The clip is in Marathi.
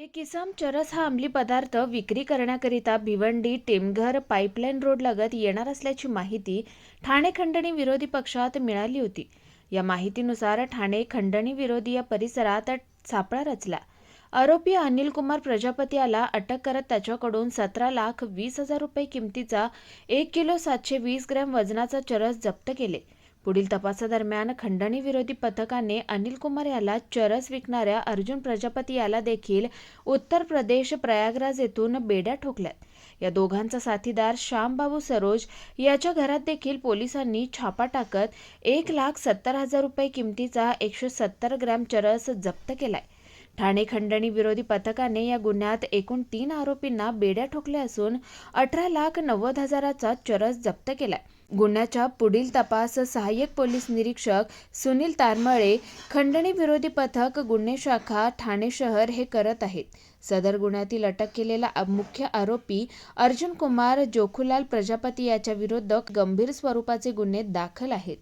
एक इसम चरस हा अंमली पदार्थ विक्री करण्याकरिता भिवंडी टेमघर पाईपलाईन रोडलगत येणार असल्याची माहिती ठाणे खंडणी विरोधी पक्षात मिळाली होती. या माहितीनुसार ठाणे खंडणी विरोधी या परिसरात सापळा रचला. आरोपी अनिल कुमार प्रजापती याला अटक करत त्याच्याकडून सतरा लाख वीस हजार रुपये किमतीचा एक किलो सातशे वीस ग्रॅम वजनाचा चरस जप्त केले. पुढील तपासादरम्यान खंडणी विरोधी पथकाने अनिल कुमार याला चरस विकणाऱ्या अर्जुन प्रजापती याला देखील उत्तर प्रदेश प्रयागराज येथून बेड्या ठोकल्यात. या दोघांचा साथीदार श्यामबाबू सरोज याच्या घरात देखील पोलिसांनी छापा टाकत एक लाख सत्तर हजार रुपये किमतीचा एकशे सत्तर ग्रॅम चरस जप्त केलाय. ठाणे खंडणी विरोधी पथकाने या गुन्ह्यात एकूण तीन आरोपींना बेड्या ठोकल्या असून अठरा लाख नव्वद हजाराचा चरस जप्त केलाय. गुन्ह्याच्या पुढील तपास सहाय्यक पोलीस निरीक्षक सुनील तारमळे खंडणी विरोधी पथक गुन्हे शाखा ठाणे शहर हे करत आहेत. सदर गुन्ह्यातील अटक केलेला मुख्य आरोपी अर्जुन कुमार जोखुलाल प्रजापती याच्या विरोधक गंभीर स्वरूपाचे गुन्हे दाखल आहेत.